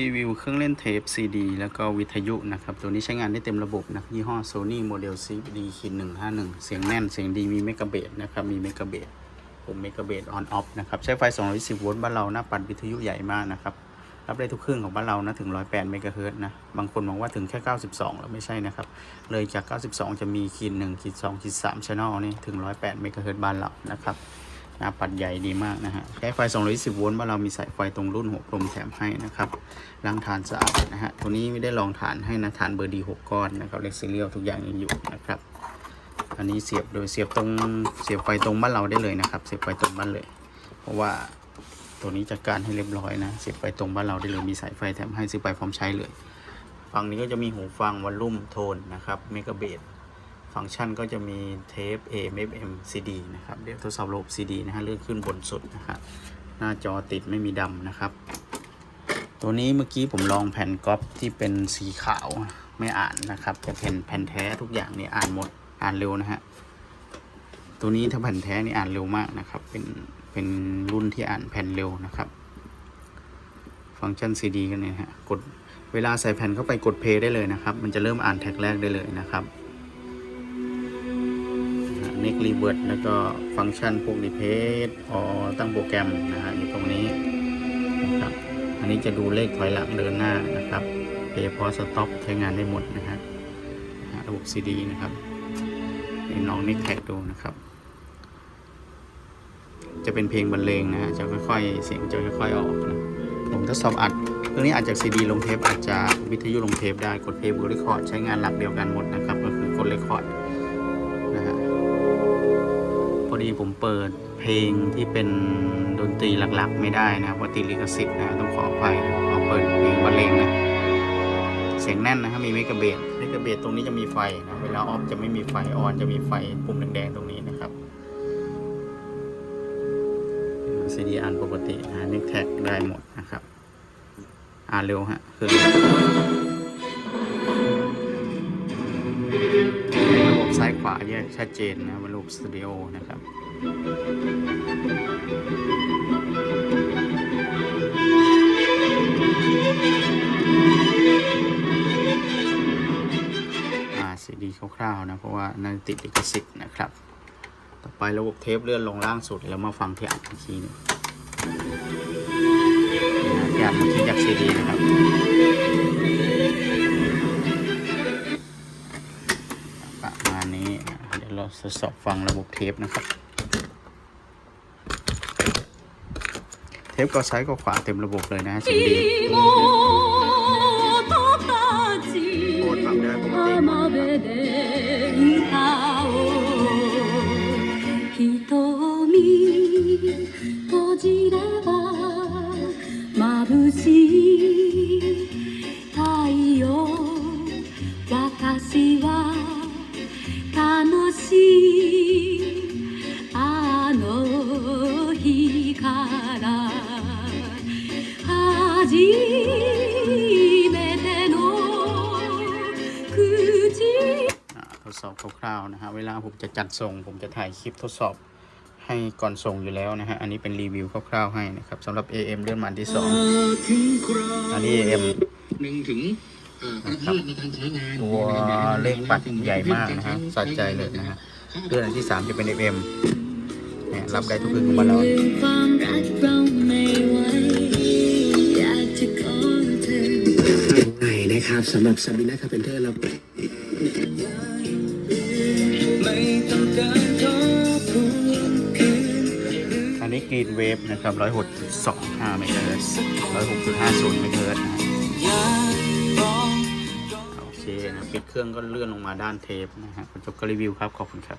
รีวิวเครื่องเล่นเทป CD แล้วก็วิทยุนะครับ ตัวนี้ใช้งานได้เต็มระบบนะยี่ห้อ Sony Model CD คิน151 เสียงแน่น เสียงดีมีเมกะเบสนะครับ มีเมกะเบสผมเมกะเบสออนออฟนะครับ ใช้ไฟ210โวลต์บ้านเราหน้าปัดวิทยุใหญ่มากนะครับ รับได้ทุกเครื่องของบ้านเรานะ ถึง 108 เมกะเฮิรตซ์นะ บางคนมองว่าถึงแค่ 92 แล้วไม่ใช่นะครับ เลยจาก 92 จะมีขีด1ขีด2ขีด3 channel นี่ถึง 108 เมกะเฮิรตซ์บ้านเรานะครับ หน้าปัดใหญ่ดีมากนะฮะใช้ไฟ 220 โวลต์บ้านเรามีสายไฟตรงรุ่นหัวกลมแถมให้นะครับล้างฐานสะอาดนะฮะ ตัวนี้ไม่ได้ลองฐานให้นะฐานเบอร์ดี 6 ก้อนนะครับเลขซีเรียลทุกอย่างยังอยู่นะครับ อันนี้เสียบโดยเสียบตรงเสียบไฟตรงบ้านเราได้เลยนะครับ เสียบไฟตรงบ้านเลย เพราะว่าตัวนี้จัดการให้เรียบร้อยนะ เสียบไฟตรงบ้านเราได้เลย มีสายไฟแถมให้ซื้อไปพร้อมใช้เลย ฝั่งนี้ก็จะมีหูฟังวอลลุ่มโทนนะครับ เมกะเบส ฟังก์ชันก็จะมีเทป AM FM CD นะครับ เดี๋ยวทดสอบระบบ CD นะฮะเลื่อนขึ้นบนสุดนะครับหน้าจอติดไม่มีดำนะครับ ตัวนี้เมื่อกี้ผมลองแผ่นก๊อปที่เป็นสีขาวไม่อ่านนะครับแต่แผ่นแผ่นแท้ทุกอย่างนี่อ่านหมดอ่านเร็วนะฮะตัวนี้ถ้าแผ่นแท้นี่อ่านเร็วมากนะครับ เป็นเป็นรุ่นที่อ่านแผ่นเร็วนะครับ ฟังก์ชัน CD กันเนี่ยฮะกดเวลาใส่แผ่นเข้าไปกดเพย์ได้เลยนะครับ มันจะเริ่มอ่านแท็กแรกได้เลยนะครับ เน็กรีเวิร์ดแล้วก็ฟังก์ชันพวกรีเพสออตั้งโปรแกรมนะฮะอยู่ตรงนี้นะครับอันนี้จะดูเลขถอยหลังเดินหน้านะครับเพย์พอสต็อปใช้งานได้หมดนะฮะระบบ CD นะครับนี่ลองนิกแท็กดูนะครับ จะเป็นเพลงบรรเลงนะฮะจะค่อยๆ เสียงจะค่อยๆออกนะผมทดสอบอัดเครื่องนี้อาจจากซีดีลงเทปอาจจะวิทยุลงเทปได้กดเพลย์บวกเรคคอร์ดใช้งานหลักเดียวกันหมดนะครับ ก็คือกดเรคคอร์ด อดีผมเปิดเพลงที่เป็นดนตรีหลักๆ ไม่ได้นะเพราะติลิขสิทธิ์นะต้องขออภัยเอาเปิดเพลงบรรเลงนะเสียงแน่นนะครับมีเมกะเบสเมกะเบสตรงนี้จะมีไฟนะเวลาออฟจะไม่มีไฟออนจะมีไฟปุ่มแดงๆตรงนี้นะครับซีดีอ่านปกตินะนิกแท็กได้หมดนะครับ อ่านเร็วฮะคือายขวาแยกชัดเจนนะเป็นระบบสตูดิโอนะครับอ่าซีดีคร่าวๆนะ เพราะว่านั่นติดลิขสิทธิ์นะครับ ต่อไประบบเทปเลื่อนลงล่างสุด แล้วมาฟังที่อัดอีกทีหนึงนี่นะที่อัดเมื่อกี้จากซีดีนะครับ ทดสอบฟังระบบเทปนะครับ เทปก็ซ้ายก็ขวาเต็มระบบเลยนะเสียงดี 妹たち โอนฟังได้ปกติ 浜辺で歌おう瞳閉じれば めての口 อ่าทดสอบคร่าวๆนะฮะ เวลาผมจะจัดส่ง ผมจะถ่ายคลิปทดสอบให้ก่อนส่งอยู่แล้วนะฮะ อันนี้เป็นรีวิวคร่าวๆให้นะครับสำหรับ AM เลื่อนมันที่ 2 อันนี้ AM หนึ่งถึงเอ่อประเทศในการใช้งาน ตัวเลขปัดใหญ่มากนะฮะสะใจเลยนะฮะเลื่อนอันที่ 3 จะเป็น FM เนี่ยรับได้ทุกเครื่องของบ้านเรา ความรักเราไม่ไหว นะครับสำหรับซาบิน่าคาเพนเตอร์เราอันนี้กรีนเวฟนะครับ106.25เมกะเฮิรตซ์106.50เมกะเฮิรตซ์นะฮะโอเคนะปิดเครื่องก็เลื่อนลงมาด้านเทปนะฮะจบการรีวิวครับ ขอบคุณครับ